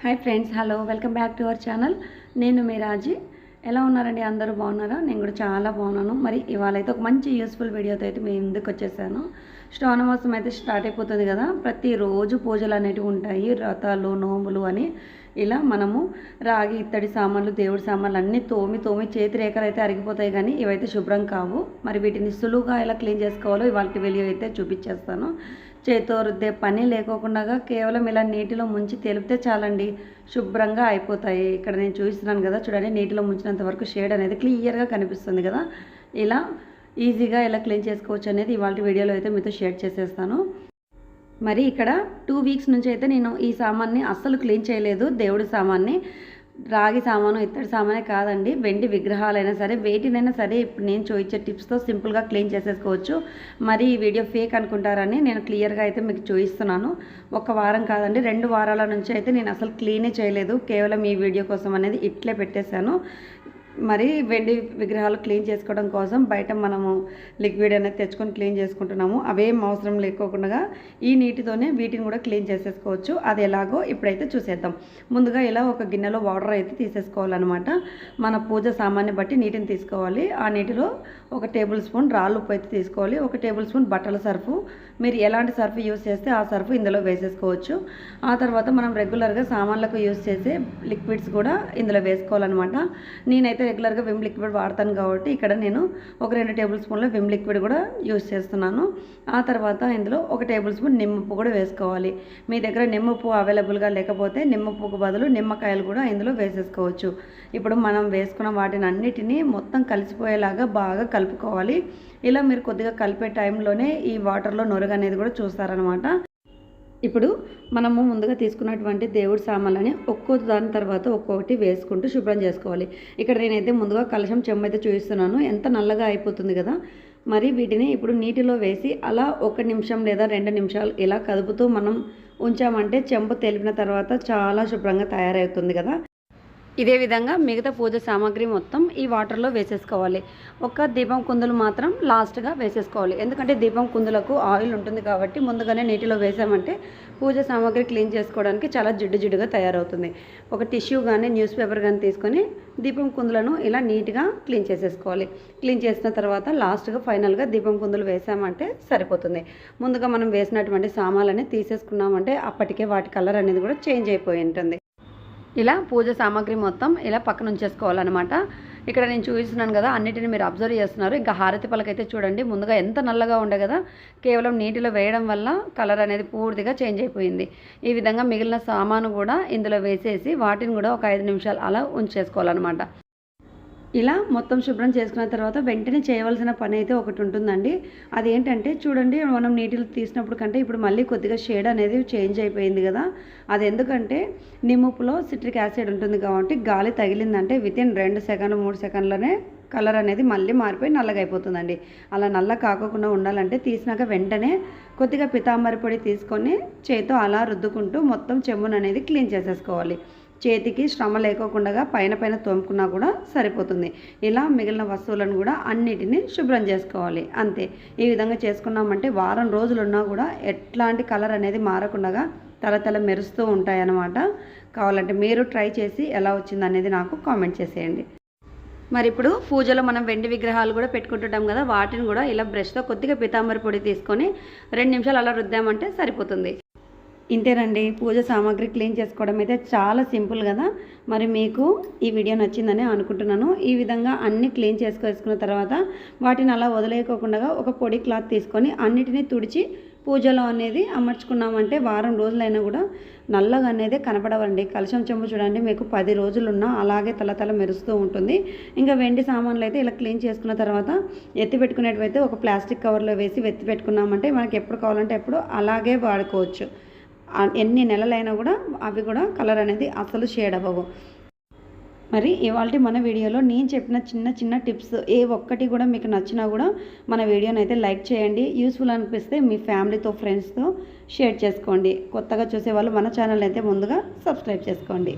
Hi friends hello welcome back to our channel నేను మీ రాజీ. ఎలా ఉన్నారండి? అందరూ బాగున్నారా? నేను కూడా చాలా బాగున్నాను. మరి ఇవాళ అయితే ఒక మంచి యూస్ఫుల్ వీడియోతో అయితే మేము ముందుకు వచ్చేసాను. శ్రావణ మాసం అయితే స్టార్ట్ అయిపోతుంది కదా. ప్రతిరోజు పూజలు అనేటివి ఉంటాయి. వ్రతాలు నోములు అని. ఇలా మనము రాగి ఇత్తడి సామాన్లు దేవుడి సామాన్లు అన్నీ తోమి తోమి చేతి రేఖలు అయితే అరిగిపోతాయి కానీ ఇవైతే శుభ్రం కావు. మరి వీటిని సులువుగా ఎలా క్లీన్ చేసుకోవాలో ఇవాళ వీడియో అయితే చూపించేస్తాను. చేతితో రుద్దే పని లేకోకుండా కేవలం ఇలా నీటిలో ముంచి తెలిపితే చాలండి. శుభ్రంగా అయిపోతాయి. ఇక్కడ నేను చూపిస్తున్నాను కదా చూడండి నీటిలో ముంచినంత వరకు షేడ్ అనేది క్లియర్గా కనిపిస్తుంది కదా. ఇలా ఈజీగా ఎలా క్లీన్ చేసుకోవచ్చు అనేది ఇవాళ వీడియోలో అయితే మీతో షేర్ చేసేస్తాను. మరి ఇక్కడ టూ వీక్స్ నుంచి అయితే నేను ఈ సామాన్ని అస్సలు క్లీన్ చేయలేదు దేవుడి సామాన్ని. రాగి సామాను ఇత్తడి సామానే కాదండి. వెండి విగ్రహాలైనా సరే వేటినైనా సరే ఇప్పుడు నేను చూపించే టిప్స్తో సింపుల్గా క్లీన్ చేసేసుకోవచ్చు. మరి ఈ వీడియో ఫేక్ అనుకుంటారని నేను క్లియర్గా అయితే మీకు చూపిస్తున్నాను. ఒక వారం కాదండి రెండు వారాల నుంచి అయితే నేను అసలు క్లీనే చేయలేదు. కేవలం ఈ వీడియో కోసం అనేది ఇట్లే పెట్టేశాను. మరి వెండి విగ్రహాలు క్లీన్ చేసుకోవడం కోసం బయట మనము లిక్విడ్ అనేది తెచ్చుకొని క్లీన్ చేసుకుంటున్నాము. అవేం అవసరం లేకోకుండా ఈ నీటితోనే వీటిని కూడా క్లీన్ చేసేసుకోవచ్చు. అది ఎలాగో ఇప్పుడైతే చూసేద్దాం. ముందుగా ఇలా ఒక గిన్నెలో వాటర్ అయితే తీసేసుకోవాలన్నమాట. మన పూజ సామాన్ని బట్టి నీటిని తీసుకోవాలి. ఆ నీటిలో ఒక టేబుల్ స్పూన్ రాళ్ళు ఉప్పు అయితే తీసుకోవాలి. ఒక టేబుల్ స్పూన్ బట్టల సర్ఫు. మీరు ఎలాంటి సర్ఫ్ యూస్ చేస్తే ఆ సర్ఫ్ ఇందులో వేసేసుకోవచ్చు. ఆ తర్వాత మనం రెగ్యులర్గా సామాన్లకు యూస్ చేసే లిక్విడ్స్ కూడా ఇందులో వేసుకోవాలన్నమాట. నేనైతే రెగ్యులర్గా విమ్ లిక్విడ్ వాడతాను కాబట్టి ఇక్కడ నేను ఒక రెండు టేబుల్ స్పూన్ల విమ్ లిక్విడ్ కూడా యూస్ చేస్తున్నాను. ఆ తర్వాత ఇందులో ఒక టేబుల్ స్పూన్ నిమ్మప్పు కూడా వేసుకోవాలి. మీ దగ్గర నిమ్మప్పు అవైలబుల్గా లేకపోతే నిమ్మప్పుకు బదులు నిమ్మకాయలు కూడా ఇందులో వేసేసుకోవచ్చు. ఇప్పుడు మనం వేసుకున్న వాటిని అన్నిటినీ మొత్తం కలిసిపోయేలాగా బాగా కలుపుకోవాలి. ఇలా మీరు కొద్దిగా కలిపే టైంలోనే ఈ వాటర్లో నొరగ అనేది కూడా చూస్తారనమాట ఇప్పుడు మనము ముందుగా తీసుకున్నటువంటి దేవుడి సామాన్లని ఒక్కో దాని తర్వాత ఒక్కొక్కటి వేసుకుంటూ శుభ్రం చేసుకోవాలి. ఇక్కడ నేనైతే ముందుగా కలశం చెమ్మ అయితే చూపిస్తున్నాను. ఎంత నల్లగా అయిపోతుంది కదా. మరి వీటిని ఇప్పుడు నీటిలో వేసి అలా ఒక నిమిషం లేదా రెండు నిమిషాలు ఇలా కదుపుతూ మనం ఉంచామంటే చెంబు తెలిపిన తర్వాత చాలా శుభ్రంగా తయారవుతుంది కదా. ఇదే విధంగా మిగతా పూజ సామాగ్రి మొత్తం ఈ వాటర్లో వేసేసుకోవాలి. ఒక దీపం కుందులు మాత్రం లాస్ట్గా వేసేసుకోవాలి. ఎందుకంటే దీపం కుందులకు ఆయిల్ ఉంటుంది కాబట్టి ముందుగానే నీటిలో వేసామంటే పూజ సామాగ్రి క్లీన్ చేసుకోవడానికి చాలా జిడ్డు జిడ్డుగా తయారవుతుంది. ఒక టిష్యూ కానీ న్యూస్ పేపర్ కానీ తీసుకొని దీపం కుందులను ఇలా నీట్గా క్లీన్ చేసేసుకోవాలి. క్లీన్ చేసిన తర్వాత లాస్ట్గా ఫైనల్గా దీపం కుందులు వేసామంటే సరిపోతుంది. ముందుగా మనం వేసినటువంటి సామాన్లని తీసేసుకున్నామంటే అప్పటికే వాటి కలర్ అనేది కూడా చేంజ్ అయిపోయి ఉంటుంది. ఇలా పూజ సామాగ్రి మొత్తం ఇలా పక్కన ఉంచేసుకోవాలన్నమాట ఇక్కడ నేను చూపిస్తున్నాను కదా అన్నిటిని మీరు అబ్జర్వ్ చేస్తున్నారు. ఇంకా హారతి పలకైతే చూడండి ముందుగా ఎంత నల్లగా ఉండే కదా కేవలం నీటిలో వేయడం వల్ల కలర్ అనేది పూర్తిగా చేంజ్ అయిపోయింది. ఈ విధంగా మిగిలిన సామాను కూడా ఇందులో వేసేసి వాటిని కూడా ఒక ఐదు నిమిషాలు అలా ఉంచేసుకోవాలన్నమాట. ఇలా మొత్తం శుభ్రం చేసుకున్న తర్వాత వెంటనే చేయవలసిన పని అయితే ఒకటి ఉంటుందండి. అది ఏంటంటే చూడండి మనం నీటిలో తీసినప్పుడు కంటే ఇప్పుడు మళ్ళీ కొద్దిగా షేడ్ అనేది చేంజ్ అయిపోయింది కదా. అది ఎందుకంటే నిమ్ముపులో సిట్రిక్ యాసిడ్ ఉంటుంది కాబట్టి గాలి తగిలిందంటే వితిన్ రెండు సెకండ్ మూడు సెకండ్లోనే కలర్ అనేది మళ్ళీ మారిపోయి నల్లగా అయిపోతుందండి అలా నల్ల కాకుండా ఉండాలంటే తీసినాక వెంటనే కొద్దిగా పితాంబరి పొడి తీసుకొని చేతితో అలా రుద్దుకుంటూ మొత్తం చెమ్మును అనేది క్లీన్ చేసేసుకోవాలి. చేతికి శ్రమ లేకోకుండా పైన పైన తోముకున్నా కూడా సరిపోతుంది. ఇలా మిగిలిన వస్తువులను కూడా అన్నిటిని శుభ్రం చేసుకోవాలి. అంతే. ఈ విధంగా చేసుకున్నామంటే వారం రోజులు ఉన్నా కూడా ఎట్లాంటి కలర్ అనేది మారకుండా తల మెరుస్తూ ఉంటాయన్నమాట. కావాలంటే మీరు ట్రై చేసి ఎలా వచ్చింది అనేది నాకు కామెంట్ చేసేయండి. మరి ఇప్పుడు పూజలో మనం వెండి విగ్రహాలు కూడా పెట్టుకుంటుంటాం కదా వాటిని కూడా ఇలా బ్రష్తో కొద్దిగా పితాంబరి పొడి తీసుకొని రెండు నిమిషాలు అలా రుద్దామంటే సరిపోతుంది. ఇంతేనండి పూజ సామాగ్రి క్లీన్ చేసుకోవడం అయితే చాలా సింపుల్ కదా. మరి మీకు ఈ వీడియో నచ్చిందని అనుకుంటున్నాను. ఈ విధంగా అన్ని క్లీన్ చేసుకొచ్చుకున్న తర్వాత వాటిని అలా వదిలేయకోకుండా ఒక పొడి క్లాత్ తీసుకొని అన్నిటినీ తుడిచి పూజలో అనేది అమర్చుకున్నామంటే వారం రోజులైనా కూడా నల్లగా అనేది కనపడవండి. కలశం చెంబు చూడండి మీకు పది రోజులున్నా అలాగే తలతల మెరుస్తూ ఉంటుంది. ఇంకా వెండి సామాన్లు అయితే ఇలా క్లీన్ చేసుకున్న తర్వాత ఎత్తి పెట్టుకునేటివైతే ఒక ప్లాస్టిక్ కవర్లో వేసి వెత్తి పెట్టుకున్నామంటే మనకి ఎప్పుడు కావాలంటే ఎప్పుడు అలాగే వాడుకోవచ్చు. ఎన్ని నెలలైనా కూడా అవి కూడా కలర్ అనేది అసలు షేడ్ అవ్వవు. మరి ఇవాళ మన వీడియోలో నేను చెప్పిన చిన్న చిన్న టిప్స్ ఏ ఒక్కటి కూడా మీకు నచ్చినా కూడా మన వీడియోని అయితే లైక్ చేయండి. యూస్ఫుల్ అనిపిస్తే మీ ఫ్యామిలీతో ఫ్రెండ్స్తో షేర్ చేసుకోండి. కొత్తగా చూసే వాళ్ళు మన ఛానల్ అయితే ముందుగా సబ్స్క్రైబ్ చేసుకోండి.